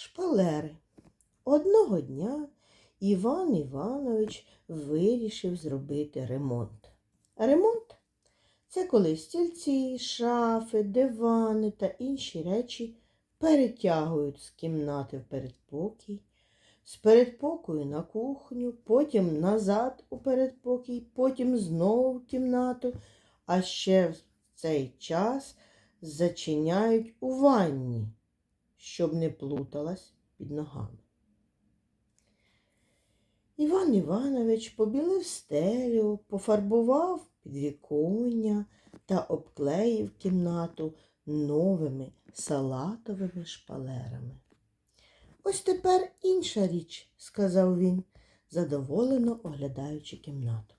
Шпалери. Одного дня Іван Іванович вирішив зробити ремонт. Ремонт це коли стільці, шафи, дивани та інші речі перетягують з кімнати в передпокій, з передпокою на кухню, потім назад у передпокій, потім знову в кімнату, а ще в цей час зачиняють у ванні, щоб не плуталась під ногами. Іван Іванович побілив стелю, пофарбував підвіконня та обклеїв кімнату новими салатовими шпалерами. Ось тепер інша річ, сказав він, задоволено оглядаючи кімнату.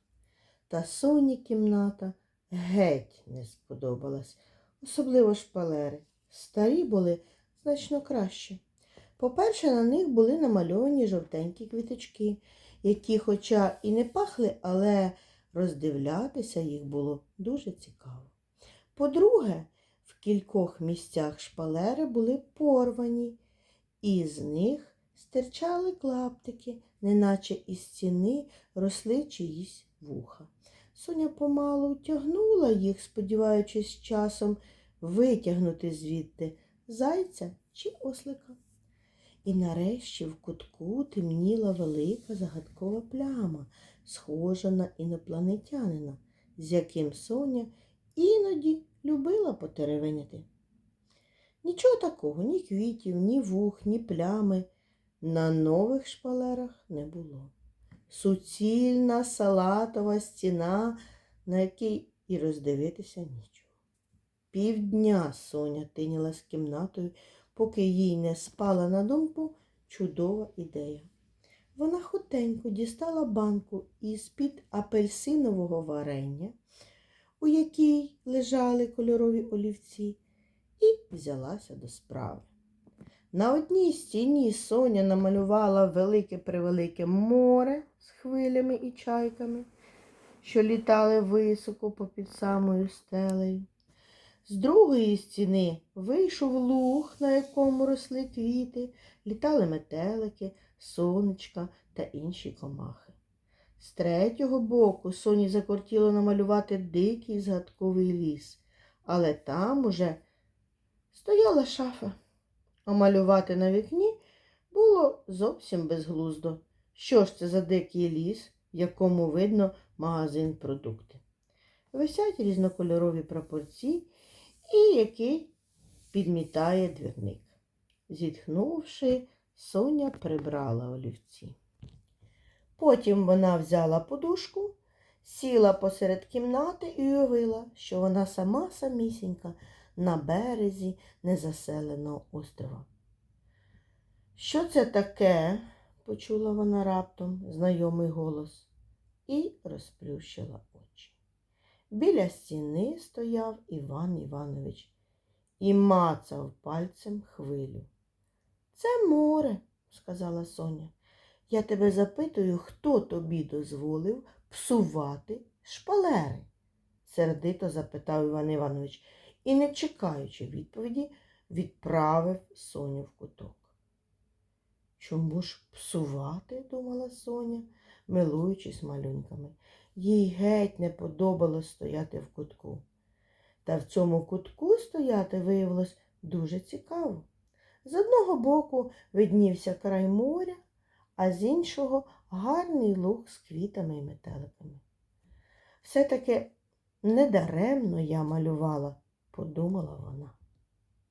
Та Соні кімната геть не сподобалась, особливо шпалери. Старі були значно краще. По-перше, на них були намальовані жовтенькі квіточки, які, хоча і не пахли, але роздивлятися їх було дуже цікаво. По-друге, в кількох місцях шпалери були порвані, і з них стирчали клаптики, неначе із стіни росли чиїсь вуха. Соня помалу тягнула їх, сподіваючись часом витягнути звідти зайця чи ослика. І нарешті в кутку темніла велика загадкова пляма, схожа на інопланетянина, з яким Соня іноді любила потеревеняти. Нічого такого, ні квітів, ні вух, ні плями на нових шпалерах не було. Суцільна салатова стіна, на якій і роздивитися нічого. Півдня Соня тинялась кімнатою, поки їй не спала на думку чудова ідея. Вона хутенько дістала банку із-під апельсинового варення, у якій лежали кольорові олівці, і взялася до справи. На одній стіні Соня намалювала велике превелике море з хвилями і чайками, що літали високо попід самою стелею. З другої стіни вийшов луг, на якому росли квіти, літали метелики, сонечка та інші комахи. З третього боку Соні закортіло намалювати дикий згадковий ліс, але там уже стояла шафа. А малювати на вікні було зовсім безглуздо. Що ж це за дикий ліс, в якому видно магазин продукти? Висять різнокольорові прапорці і який підмітає двірник. Зітхнувши, Соня прибрала олівці. Потім вона взяла подушку, сіла посеред кімнати і уявила, що вона сама самісінька на березі незаселеного острова. Що це таке? почула вона раптом знайомий голос і розплющила очі. Біля стіни стояв Іван Іванович і мацав пальцем хвилю. Це море, сказала Соня. Я тебе запитую, хто тобі дозволив псувати шпалери? сердито запитав Іван Іванович і, не чекаючи відповіді, відправив Соню в куток. Чому ж псувати? думала Соня, милуючись малюнками. Їй геть не подобалось стояти в кутку. Та в цьому кутку стояти виявилось дуже цікаво. З одного боку виднівся край моря, а з іншого гарний луг з квітами і метеликами. Все-таки недаремно я малювала, подумала вона.